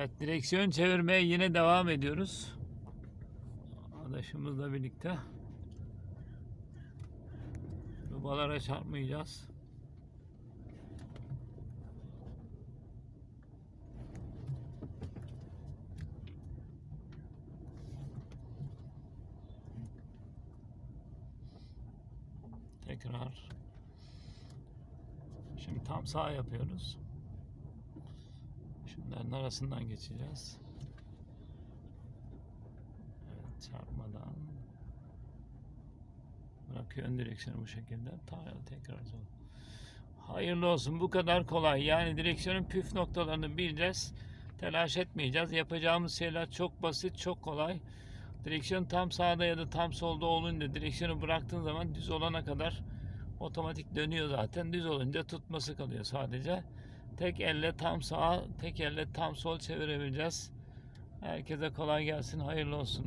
Evet direksiyon çevirmeye yine devam ediyoruz. Adaşımızla birlikte. Dubalara çarpmayacağız. Tekrar. Şimdi tam sağ yapıyoruz. Şunların arasından geçeceğiz. Evet çarpmadan. Bırakıyor ön direksiyonu bu şekilde. Tekrar sol. Hayırlı olsun. Bu kadar kolay. Yani direksiyonun püf noktalarını bileceğiz. Telaş etmeyeceğiz. Yapacağımız şeyler çok basit, çok kolay. Direksiyon tam sağda ya da tam solda olunca direksiyonu bıraktığın zaman düz olana kadar otomatik dönüyor zaten. Düz olunca tutması kalıyor sadece. Tek elle tam sağa, tek elle tam sol çevirebileceğiz. Herkese kolay gelsin, hayırlı olsun.